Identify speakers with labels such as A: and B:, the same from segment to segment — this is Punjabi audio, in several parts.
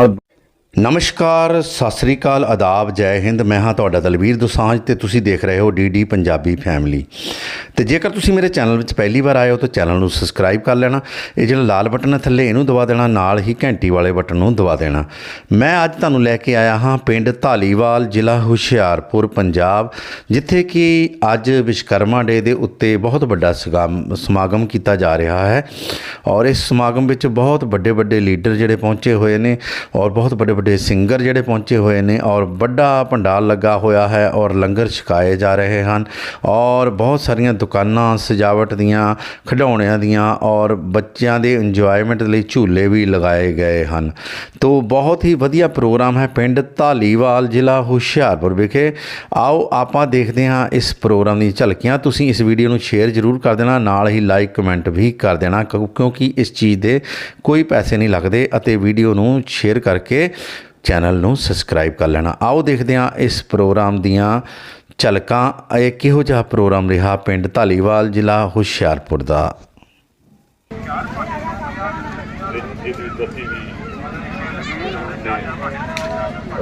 A: out ਨਮਸਕਾਰ, ਸਤਿ ਸ੍ਰੀ ਅਕਾਲ, ਆਦਾਬ, ਜੈ ਹਿੰਦ। ਮੈਂ ਹਾਂ ਤੁਹਾਡਾ ਦਲਵੀਰ ਦੋਸਾਂਝ ਤੇ ਤੁਸੀਂ ਦੇਖ ਰਹੇ ਹੋ ਡੀਡੀ ਪੰਜਾਬੀ ਫੈਮਿਲੀ। ਤੇ ਜੇਕਰ ਤੁਸੀਂ ਮੇਰੇ ਚੈਨਲ ਵਿੱਚ ਪਹਿਲੀ ਵਾਰ ਆਏ ਹੋ ਤਾਂ ਚੈਨਲ ਨੂੰ ਸਬਸਕ੍ਰਾਈਬ ਕਰ ਲੈਣਾ। ਇਹ ਜਿਹੜਾ ਲਾਲ ਬਟਨ ਹੈ, ਥੱਲੇ ਇਹਨੂੰ ਦਬਾ ਦੇਣਾ, ਨਾਲ ਹੀ ਘੰਟੀ ਵਾਲੇ ਬਟਨ ਨੂੰ ਦਬਾ ਦੇਣਾ। ਮੈਂ ਅੱਜ ਤੁਹਾਨੂੰ ਲੈ ਕੇ ਆਇਆ ਹਾਂ ਪਿੰਡ ਧਾਲੀਵਾਲ, ਜ਼ਿਲ੍ਹਾ ਹੁਸ਼ਿਆਰਪੁਰ, ਪੰਜਾਬ, ਜਿੱਥੇ ਕਿ ਅੱਜ ਵਿਸ਼ਕਰਮਾ ਡੇ ਦੇ ਉੱਤੇ ਬਹੁਤ ਵੱਡਾ ਸਗਾਮ- ਸਮਾਗਮ ਕੀਤਾ ਜਾ ਰਿਹਾ ਹੈ। ਔਰ ਇਸ ਸਮਾਗਮ ਵਿੱਚ ਬਹੁਤ ਵੱਡੇ ਵੱਡੇ ਲੀਡਰ ਜਿਹੜੇ ਪਹੁੰਚੇ ਹੋਏ ਨੇ ਔਰ ਬਹੁਤ ਵੱਡੇ ਵੱਡੇ ਸਿੰਗਰ ਜਿਹੜੇ ਪਹੁੰਚੇ ਹੋਏ ਨੇ ਔਰ ਵੱਡਾ ਪੰਡਾਲ ਲੱਗਾ ਹੋਇਆ ਹੈ ਔਰ ਲੰਗਰ ਛਕਾਏ ਜਾ ਰਹੇ ਹਨ ਔਰ ਬਹੁਤ ਸਾਰੀਆਂ ਦੁਕਾਨਾਂ, ਸਜਾਵਟ ਦੀਆਂ, ਖਿਡੌਣਿਆਂ ਦੀਆਂ ਔਰ ਬੱਚਿਆਂ ਦੇ ਇੰਜੋਇਮੈਂਟ ਲਈ ਝੂਲੇ ਵੀ ਲਗਾਏ ਗਏ ਹਨ। ਤੋਂ ਬਹੁਤ ਹੀ ਵਧੀਆ ਪ੍ਰੋਗਰਾਮ ਹੈ ਪਿੰਡ ਧਾਲੀਵਾਲ ਜ਼ਿਲ੍ਹਾ ਹੁਸ਼ਿਆਰਪੁਰ ਵਿਖੇ। ਆਓ ਆਪਾਂ ਦੇਖਦੇ ਹਾਂ ਇਸ ਪ੍ਰੋਗਰਾਮ ਦੀਆਂ ਝਲਕੀਆਂ। ਤੁਸੀਂ ਇਸ ਵੀਡੀਓ ਨੂੰ ਸ਼ੇਅਰ ਜ਼ਰੂਰ ਕਰ ਦੇਣਾ, ਨਾਲ ਹੀ ਲਾਈਕ ਕਮੈਂਟ ਵੀ ਕਰ ਦੇਣਾ ਕਿਉਂਕਿ ਇਸ ਚੀਜ਼ ਦੇ ਕੋਈ ਪੈਸੇ ਨਹੀਂ ਲੱਗਦੇ ਅਤੇ ਵੀਡੀਓ ਨੂੰ ਸ਼ੇਅਰ ਕਰਕੇ ਚੈਨਲ ਨੂੰ ਸਬਸਕ੍ਰਾਈਬ ਕਰ ਲੈਣਾ। ਆਓ ਦੇਖਦੇ ਹਾਂ ਇਸ ਪ੍ਰੋਗਰਾਮ ਦੀਆਂ ਝਲਕਾਂ। ਇਹ ਕਿਹੋ ਜਿਹਾ ਪ੍ਰੋਗਰਾਮ ਰਿਹਾ? ਪਿੰਡ ਧਾਲੀਵਾਲ, ਜ਼ਿਲ੍ਹਾ ਹੁਸ਼ਿਆਰਪੁਰ ਦਾ।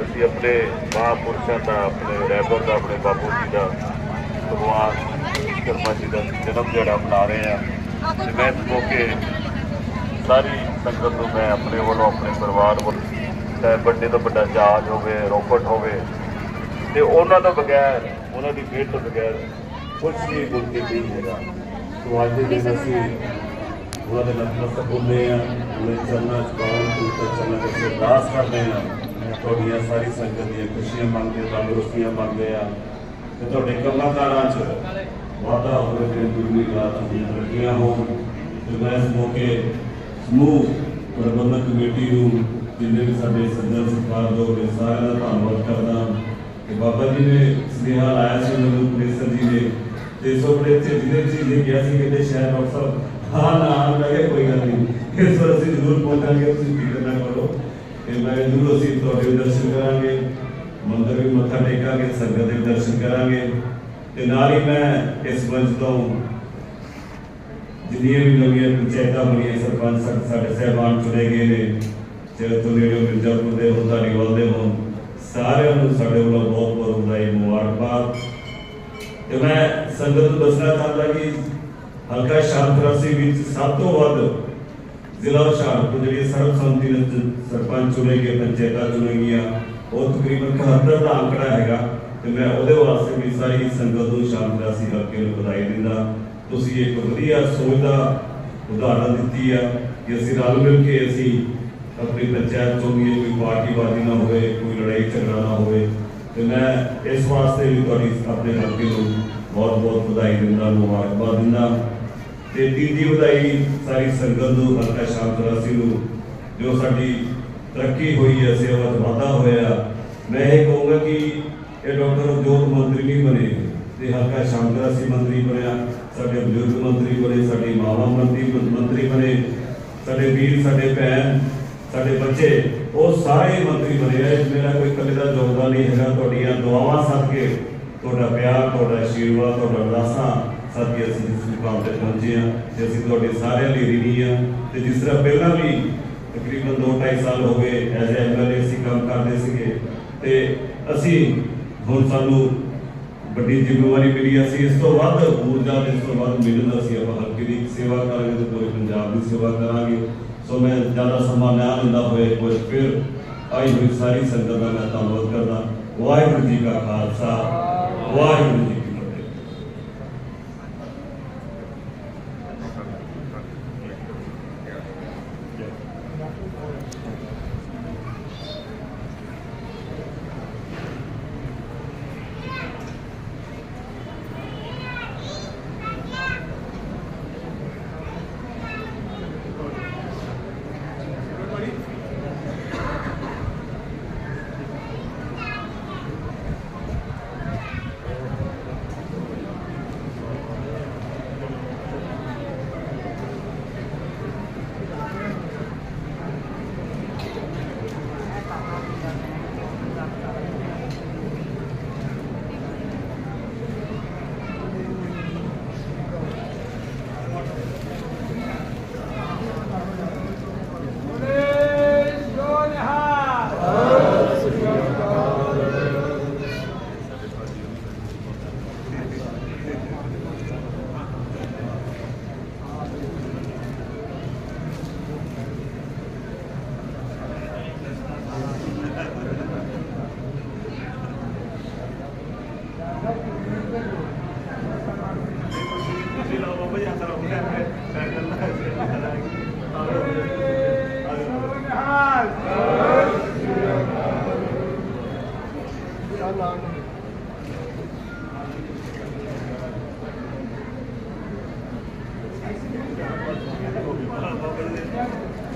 B: ਅਸੀਂ ਆਪਣੇ ਮਹਾਂਪੁਰਸ਼ਾਂ ਦਾ, ਆਪਣੇ ਰਹਿਬਰ ਦਾ, ਆਪਣੇ ਬਾਪੂ ਜੀ ਦਾ, ਭਗਵਾਨ ਕਰਮਾ ਜੀ ਦਾ ਜਨਮ ਜਿਹੜਾ ਮਨਾ ਰਹੇ ਹਾਂ। ਤੇ ਮੈਂ ਇਸ ਮੌਕੇ ਸਾਰੀ ਸੰਗਤ ਨੂੰ ਮੈਂ ਆਪਣੇ ਵੱਲੋਂ, ਆਪਣੇ ਪਰਿਵਾਰ ਵੱਲੋਂ ਚਾਹੇ ਵੱਡੇ ਤੋਂ ਵੱਡਾ ਜਹਾਜ਼ ਹੋਵੇ ਰੋਕਟ ਹੋਵੇ। ਤੇ ਉਹਨਾਂ ਤੋਂ ਬਗੈਰ, ਉਹਨਾਂ ਦੀ ਮਿਹਰ ਤੋਂ ਬਗੈਰ ਕੁਝ ਵੀ ਮੁਮਕਿਨ ਨਹੀਂ ਹੈਗਾ। ਸੋ ਅੱਜ ਦੇ ਦਿਨ ਅਸੀਂ ਉਹਨਾਂ ਦੇ ਨਤਮਸਤਕ ਹੁੰਦੇ ਆ ਉਹਨੇ ਚਰਨਾਂ ਚ ਪਾਉਣ ਤੋਂ ਤਾਂ ਚਰਨਾਂ ਵਿੱਚ ਅਰਦਾਸ ਕਰਦੇ ਆ ਤੁਹਾਡੀਆਂ ਸਾਰੀ ਸੰਗਤ ਦੀਆਂ ਖੁਸ਼ੀਆਂ ਮੰਗਦੇ ਤੰਦਰੁਸਤੀਆਂ ਮੰਗਦੇ ਆ ਤੇ ਤੁਹਾਡੇ ਕੰਮਾਂ ਕਾਰਾਂ ਚ ਵਾਧਾ ਹੋਵੇ ਤੇ ਦੁਨੀ ਰਾਤ ਦੀਆਂ ਤਰੱਕੀਆਂ ਹੋਣ। ਤੇ ਮੈਂ ਇਸ ਮੌਕੇ ਸਮੂਹ ਪ੍ਰਬੰਧਕ ਕਮੇਟੀ ਨੂੰ ਜਿੰਨੇ ਵੀ ਸਾਡੇ ਸੱਜਣ ਸਰਕਾਰ ਦੋ ਨੇ, ਸਾਰਿਆਂ ਦਾ ਧੰਨਵਾਦ ਕਰਦਾ ਕਿ ਬਾਬਾ ਜੀ ਨੇ ਸੁਨੇਹਾ ਲਾਇਆ ਸੀ ਮੈਨੂੰ ਪ੍ਰੋਫੈਸਰ ਜੀ ਨੇ। ਤੇ ਸੋ ਬੜੇ ਇੱਥੇ ਜਿਹਦੇ ਜੀ ਨੇ ਕਿਹਾ ਸੀ ਕਿ ਸ਼ਾਇਦ ਡਾਕਟਰ ਸਾਹਿਬ, ਹਾਂ, ਨਾ, ਮੈਂ ਕਿਹਾ ਕੋਈ ਗੱਲ ਨਹੀਂ। ਇਸ ਵਾਰ ਅਸੀਂ ਜ਼ਰੂਰ ਪਹੁੰਚਾਂਗੇ, ਤੁਸੀਂ ਫਿਕਰ ਨਾ ਕਰੋ। ਤੇ ਮੈਂ ਜ਼ਰੂਰ ਅਸੀਂ ਤੁਹਾਡੇ ਵੀ ਦਰਸ਼ਨ ਕਰਾਂਗੇ, ਮੰਦਰ ਵੀ ਮੱਥਾ ਟੇਕਾਂਗੇ, ਸੰਗਤ ਦੇ ਵੀ ਦਰਸ਼ਨ ਕਰਾਂਗੇ। ਤੇ ਨਾਲ ਹੀ ਮੈਂ ਇਸ ਮੰਚ ਤੋਂ ਜਿੰਨੀਆਂ ਵੀ ਨਵੀਆਂ ਪੰਚਾਇਤਾਂ ਬਣੀਆਂ, ਸਰਪੰਚ ਸਾ- ਸਾਡੇ ਸਹਿਬਾਨ ਚੁਣੇ ਗਏ ਨੇ ਚਾਹੇ ਤੋਂ ਨੇੜੇ ਮਿਰਜ਼ਾਪੁਰ ਦੇ ਹੋਣ ਧਾਰੀਵਾਲ ਦੇ ਹੋਣ, ਸਾਰਿਆਂ ਨੂੰ ਸਾਡੇ ਵੱਲੋਂ ਬਹੁਤ ਬਹੁਤ ਵਧਾਈ, ਮੁਬਾਰਕਬਾਦ। ਤੇ ਮੈਂ ਸੰਗਤ ਨੂੰ ਦੱਸਣਾ ਚਾਹੁੰਦਾ ਕਿ ਹਲਕਾ ਸ਼ਾਂਤਰਾਸੀ ਵਿੱਚ ਸਭ ਤੋਂ ਵੱਧ ਜ਼ਿਲ੍ਹਾ ਹੁਸ਼ਿਆਰਪੁਰ ਜਿਹੜੀ ਸਰਬਸੰਮਤੀ ਨਾਲ ਸਰਪੰਚ ਚੁਣੇ ਗਏ, ਪੰਚਾਇਤਾਂ ਚੁਣੇ ਗਈਆਂ, ਉਹ ਤਕਰੀਬਨ 71 ਦਾ ਅੰਕੜਾ ਹੈਗਾ ਤੇ ਮੈਂ ਉਹਦੇ ਵਾਸਤੇ ਵੀ ਸਾਰੀ ਸੰਗਤ ਨੂੰ ਸ਼ਾਂਤਰਾਸੀ ਹਲਕੇ ਨੂੰ ਵਧਾਈ ਦਿੰਦਾ। ਤੁਸੀਂ ਇੱਕ ਵਧੀਆ ਸੋਚ ਦਾ ਉਦਾਹਰਨ ਦਿੱਤੀ ਆ ਕਿ ਅਸੀਂ ਰਲ ਮਿਲ ਕੇ ਅਸੀਂ ਆਪਣੀ ਪੰਚਾਇਤ ਚੁਣੀਏ ਕੋਈ ਪਾਰਟੀਬਾਜ਼ੀ ਨਾ ਹੋਵੇ, ਕੋਈ ਲੜਾਈ ਝਗੜਾ ਨਾ ਹੋਵੇ। ਤੇ ਮੈਂ ਇਸ ਵਾਸਤੇ ਵੀ ਤੁਹਾਡੀ ਆਪਣੇ ਹਲਕੇ ਨੂੰ ਬਹੁਤ ਬਹੁਤ ਵਧਾਈ ਦਿੰਦਾ ਮੁਬਾਰਕਬਾਦ ਦਿੰਦਾ। ਤੇ ਤੀਜੀ ਵਧਾਈ ਸਾਰੀ ਸੰਗਤ ਨੂੰ, ਹਲਕਾ ਸ਼ਾਂਤਰਾਸੀ ਨੂੰ, ਜੋ ਸਾਡੀ ਤਰੱਕੀ ਹੋਈ ਹੈ ਸੇਵਾ 'ਚ ਵਾਧਾ ਹੋਇਆ। ਮੈਂ ਇਹ ਕਹੂੰਗਾ ਕਿ ਇਹ ਡਾਕਟਰ ਜੋਤ ਮੰਤਰੀ ਨਹੀਂ ਬਣੇ ਤੇ ਹਲਕਾ ਸ਼ਾਂਤਰਾਸੀ ਮੰਤਰੀ ਬਣਿਆ, ਸਾਡੇ ਬਜ਼ੁਰਗ ਮੰਤਰੀ ਬਣੇ, ਸਾਡੀ ਮਾਵਾ ਮੰਤਰੀ ਮੰਤਰੀ ਬਣੇ, ਸਾਡੇ ਵੀਰ, ਸਾਡੇ ਭੈਣ ਸਾਡੇ ਬੱਚੇ, ਉਹ ਸਾਰੇ ਮੰਤਰੀ ਬਣੇ ਆ ਮੇਰਾ ਕੋਈ ਇਕੱਲੇ ਦਾ ਯੋਗਦਾਨ ਨਹੀਂ ਹੈਗਾ। ਤੁਹਾਡੀਆਂ ਦੁਆਵਾਂ ਸਦਕੇ ਤੁਹਾਡਾ ਪਿਆਰ, ਤੁਹਾਡਾ ਆਸ਼ੀਰਵਾਦ ਤੁਹਾਡਾ ਅਰਦਾਸਾਂ ਸਦਕੇ ਅਸੀਂ ਇਸ ਮੁਕਾਮ ਤੇ ਪਹੁੰਚੇ ਆ ਤੇ ਅਸੀਂ ਤੁਹਾਡੇ ਸਾਰਿਆਂ ਲਈ ਰੀਣੀ ਆ ਤੇ ਜਿਸ ਤਰ੍ਹਾਂ ਪਹਿਲਾਂ ਵੀ ਤਕਰੀਬਨ 2.5 ਸਾਲ ਹੋ ਗਏ ਐਜ਼ ਐਮਐਲਏ ਅਸੀਂ ਕੰਮ ਕਰਦੇ ਸੀਗੇ, ਤੇ ਅਸੀਂ ਹੁਣ ਸਾਨੂੰ ਵੱਡੀ ਜ਼ਿੰਮੇਵਾਰੀ ਮਿਲੀ ਅਸੀਂ ਇਸ ਤੋਂ ਵੱਧ ਊਰਜਾ ਇਸ ਤੋਂ ਵੱਧ ਮਿਲਣ ਅਸੀਂ ਆਪਾਂ ਹਲਕੇ ਦੀ ਸੇਵਾ ਕਰਾਂਗੇ ਤੇ ਪੂਰੇ ਪੰਜਾਬ ਦੀ ਸੇਵਾ ਕਰਾਂਗੇ। ਸੋ ਮੈਂ ਜ਼ਿਆਦਾ ਸਮਾਂ ਨਾ ਲੈਂਦਾ ਹੋਏ ਕੁਝ ਫਿਰ ਆਈ ਹੋਈ ਸਾਰੀ ਸੰਗਤ ਦਾ ਮੈਂ ਧੰਨਵਾਦ ਕਰਦਾ। ਵਾਹਿਗੁਰੂ ਜੀ ਕਾ ਖਾਲਸਾ, ਵਾਹਿਗੁਰੂ ਜੀ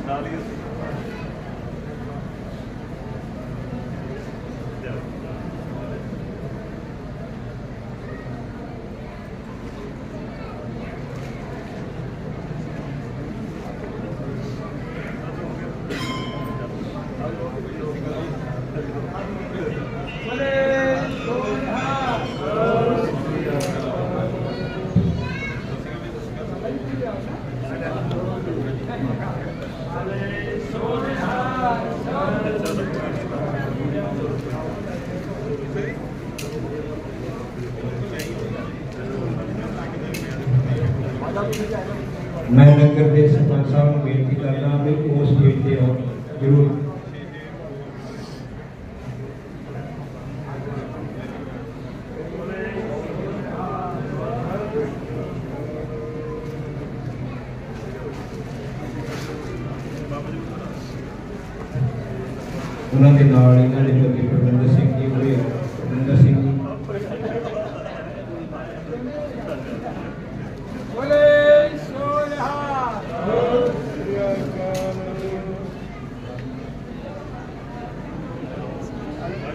B: Stadion.
C: ਮੈਂ ਨਗਰ ਦੇ ਸਰਪੰਚ ਸਾਹਿਬ ਨੂੰ ਬੇਨਤੀ ਕਰਦਾ ਵੀ ਉਸ ਗੇਟ ਤੇ ਜ਼ਰੂਰ।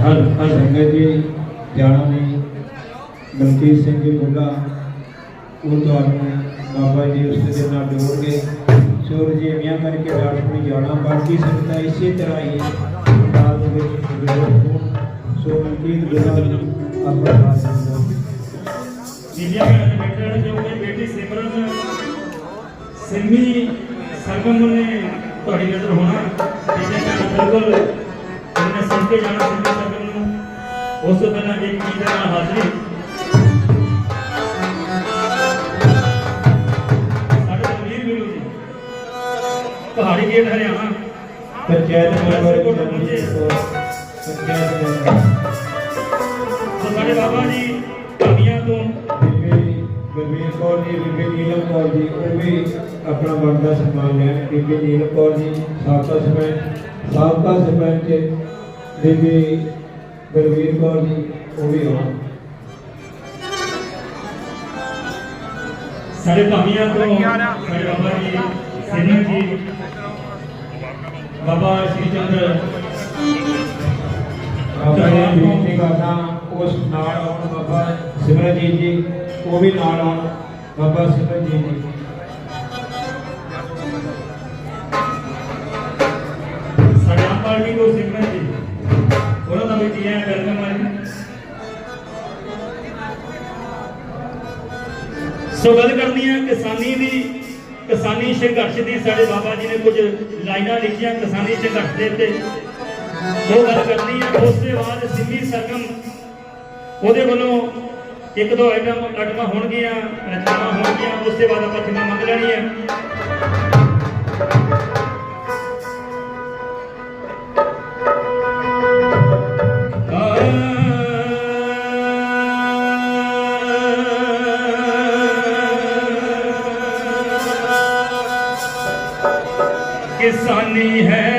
C: ਹਰ ਹਰ ਸੰਗਤ ਜੀ ਜਾਣਾ ਨਹੀਂ ਮਲਕੀਤ ਸਿੰਘ ਜੀ ਬੁੱਲਾ ਉਹ ਤੁਹਾਨੂੰ ਬਾਬਾ ਜੀ ਉਸ ਦੇ ਨਾਲ ਜੋੜ ਕੇ ਸੂਰਜ ਮੀਆਂ ਕਰਕੇ ਰਾਜਪੁਰੀ ਜਾਣਾ ਬਾਕੀ ਸੰਗਤਾਂ ਇਸੇ ਤਰ੍ਹਾਂ ਹੀ ਨਾਲ ਦੇ ਵਿੱਚ ਸੋ ਮਲਕੀਤ ਬੁੱਲਾ ਆਪਣਾ ਸਾਥ ਦਿੰਦਾ
D: ਦੇ ਬੈਠੇ ਰਹਿਣ ਬੇਟੀ ਸਿਮਰਨ ਸਿੰਮੀ ਸਰਗਮ ਨੇ ਤੁਹਾਡੀ ਨਜ਼ਰ ਹੋਣਾ। ਠੀਕ ਕਿ ਬਿਲਕੁਲ ਉਹਨੇ ਸੁਣ ਕੇ ਜਾਣਾ ਸਿੰਮੀ ਸਰਗਮ ਨੂੰ ਉਸ ਤੋਂ ਪਹਿਲਾਂ ਇੱਕ ਗੀਤ ਦੇ ਨਾਲ ਹਾਜ਼ਰੀ ਸਾਡੇ Tanveer Milu ji Pahari gate Haryana
C: panchayat member Jagjit Kaur panchayat member
D: so ਸਾਡੇ ਬਾਬਾ ਜੀ ਧਾਮੀਆਂ ਤੋਂ
C: ਬੀਬੀ ਗੁਰਮੀਤ ਕੌਰ ਜੀ ਬੀਬੀ ਨੀਲਮ ਕੌਰ ਜੀ ਉਹ ਵੀ ਆਪਣਾ ਬਣਦਾ ਸਨਮਾਨ ਲੈਣ ਬੀਬੀ ਨੀਲਮ ਕੌਰ ਜੀ ਸਾਬਕਾ ਸਰਪੰਚ ਸਾਬਕਾ ਸਰਪੰਚ ਬੀਬੀ ਗੁਰਵੀਰ ਕੌਰ ਜੀ ਉਹ ਵੀ ਆਉਣ।
D: ਸਾਡੇ ਧਾਮੀਆਂ ਤੋਂ ਸਾਡੇ ਬਾਬਾ ਜੀ ਸੇਨਾ ਜੀ ਬਾਬਾ ਸ਼੍ਰੀ ਚੰਦਰ।
C: ਬਾਬਾ ਜੀ ਬੇਨਤੀ ਕਰਦਾ ਉਸ ਨਾਲ ਆਉਣ ਬਾਬਾ ਸਿਮਰਜੀਤ ਜੀ ਉਹ ਵੀ ਨਾਲ ਆਉਣ ਬਾਬਾ ਸਿਮਰਜੀਤ ਜੀ।
D: ਸੋ ਗੱਲ ਕਰਨੀ ਹੈ ਕਿਸਾਨੀ ਦੀ, ਕਿਸਾਨੀ ਸੰਘਰਸ਼ ਦੀ, ਸਾਡੇ ਬਾਬਾ ਜੀ ਨੇ ਕੁਝ ਲਾਈਨਾਂ ਲਿਖੀਆਂ ਕਿਸਾਨੀ ਸੰਘਰਸ਼ ਦੇ ਉੱਤੇ। ਉਹ ਗੱਲ ਕਰਨੀ ਹੈ ਉਸ ਦੇ ਬਾਅਦ ਸਿੰਮੀ ਸਰਗਮ, ਉਹਦੇ ਵੱਲੋਂ ਇੱਕ ਦੋ ਆਈਟਮ ਆਈਟਮਾਂ ਹੋਣਗੀਆਂ, ਰਚਨਾਵਾਂ ਹੋਣਗੀਆਂ, ਉਸ ਤੋਂ ਬਾਅਦ ਆਪਾਂ ਕਿੰਨਾ ਮੰਗ ਲੈਣੀ ਹੈ ਕਿਸਾਨੀ ਹੈ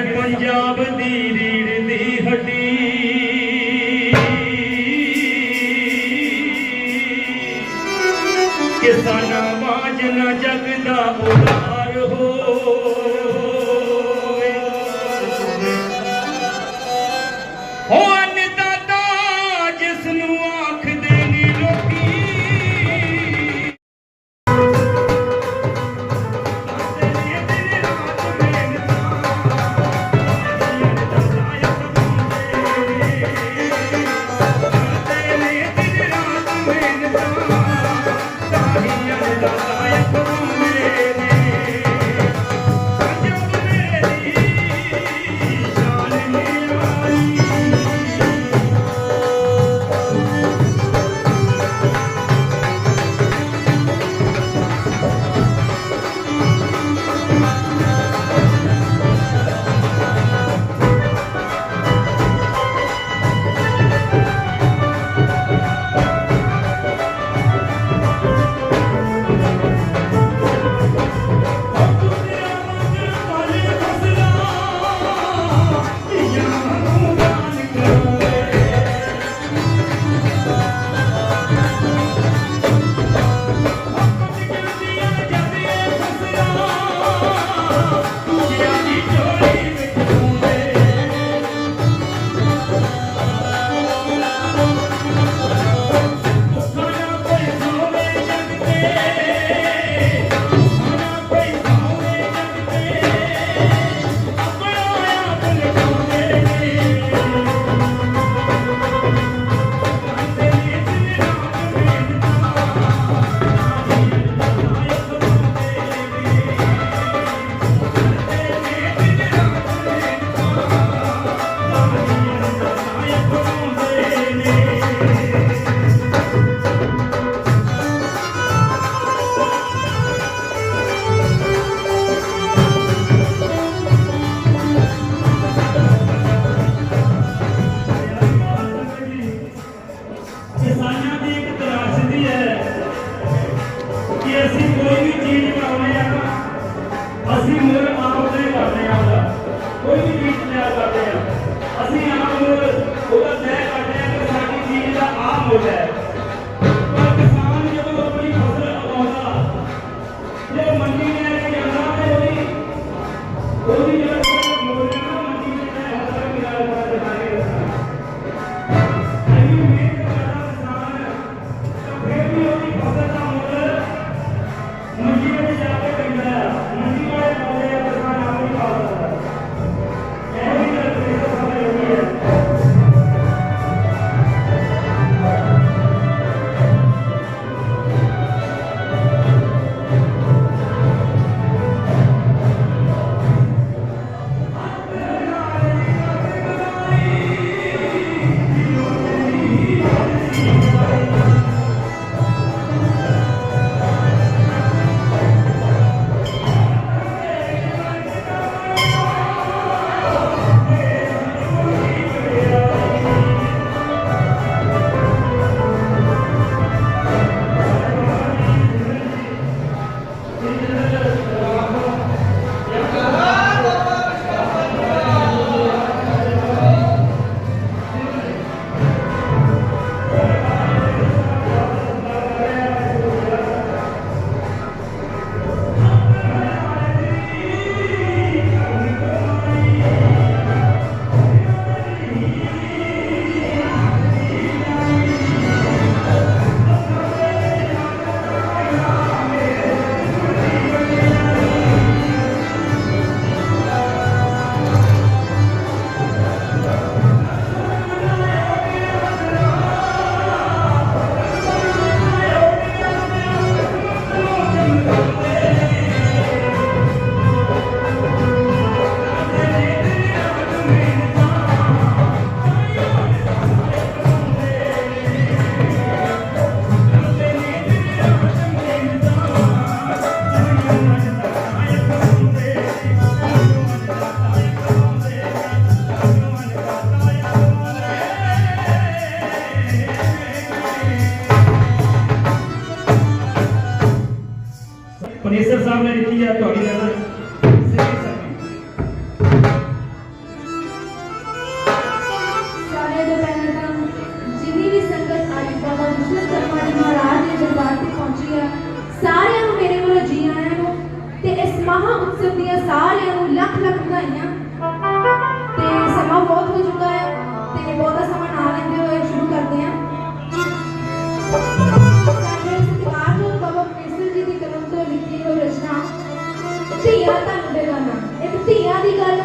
E: ਧੀਆਂ ਤੁਹਾਨੂੰ ਬੇਗਾਨਾ ਇਹ ਧੀਆਂ ਦੀ ਗੱਲ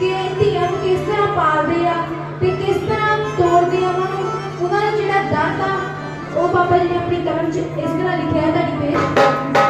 E: ਕਿ ਧੀਆਂ ਨੂੰ ਕਿਸ ਤਰ੍ਹਾਂ ਪਾਲਦੇ ਆ ਤੇ ਕਿਸ ਤਰ੍ਹਾਂ ਤੋੜਦੇ ਆ ਉਹਨਾਂ ਨੂੰ, ਉਹਨਾਂ ਦਾ ਜਿਹੜਾ ਦਰਦ ਆ ਉਹ ਬਾਬਾ ਜੀ ਨੇ ਆਪਣੀ ਕਲਮ 'ਚ ਇਸ ਤਰ੍ਹਾਂ ਲਿਖਿਆ ਤੁਹਾਡੀ ਪੇਸ਼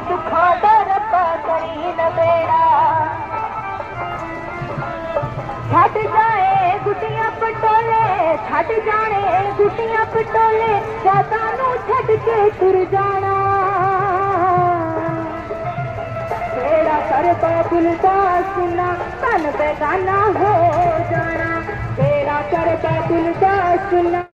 E: ਦੁੱਖਾਂ ਦਾ ਰੱਬਾ ਕਰੀ ਨਵੇੜਾ ਛੱਡ ਜਾਏ ਗੁੱਡੀਆਂ ਪਟੋਲੇ ਛੱਡ ਜਾਣੇ ਗੁੱਡੀਆਂ ਪਟੋਲੇ ਜਾਦਾਂ ਨੂੰ ਛੱਡ ਕੇ ਤੁਰ ਜਾਣਾ ਕਿਹੜਾ ਕਰਦਾ ਬੁਲਦਾ ਸੁਨਾ ਤਨ ਬੇਗਾਨਾ ਹੋ ਜਾਣਾ ਕਿਹੜਾ ਕਰਦਾ ਬੁਲਦਾ ਸੁਨਾ